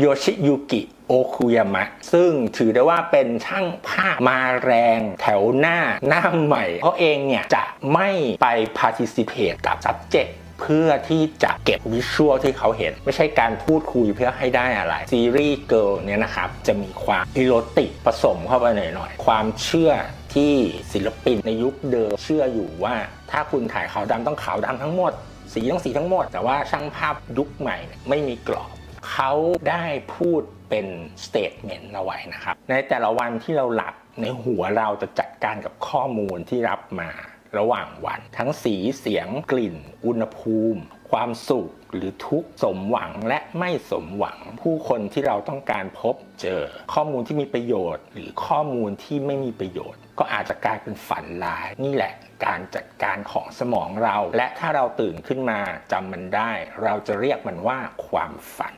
โยชิยุกิโอคุยามะ ซึ่งถือได้ว่าเป็นช่างภาพมาแรงแถวหน้าหน้าใหม่เขาเองเนี่ย จะไม่ไป participate กับ subject เพื่อที่จะเก็บวิชวลที่เขาเห็น ไม่ใช่การพูดคุยเพื่อให้ได้อะไร ซีรีส์เกิร์ลเนี่ยนะครับ จะมีความอีโรติกผสมเข้าไปหน่อยๆ ความเชื่อที่ศิลปินในยุคเดิมเชื่ออยู่ว่า ถ้าคุณถ่ายขาวดำต้องขาวดำทั้งหมด สีต้องสีทั้งหมด แต่ว่าช่างภาพยุคใหม่ไม่มีกรอบ เขาได้พูดเป็นสเตทเมนต์เอาไว้นะครับ ในแต่ละวันที่เราหลับในหัวเราจะจัดการกับข้อมูลที่รับมาระหว่างวัน ทั้งสีเสียงกลิ่น อุณหภูมิ ความสุขหรือทุกสมหวังและไม่สมหวัง ผู้คนที่เราต้องการพบเจอ ข้อมูลที่มีประโยชน์ หรือข้อมูลที่ไม่มีประโยชน์ ก็อาจจะกลายเป็นฝันร้าย นี่แหละการจัดการของสมองเรา และถ้าเราตื่นขึ้นมาจำมันได้ เราจะเรียกมันว่าความฝัน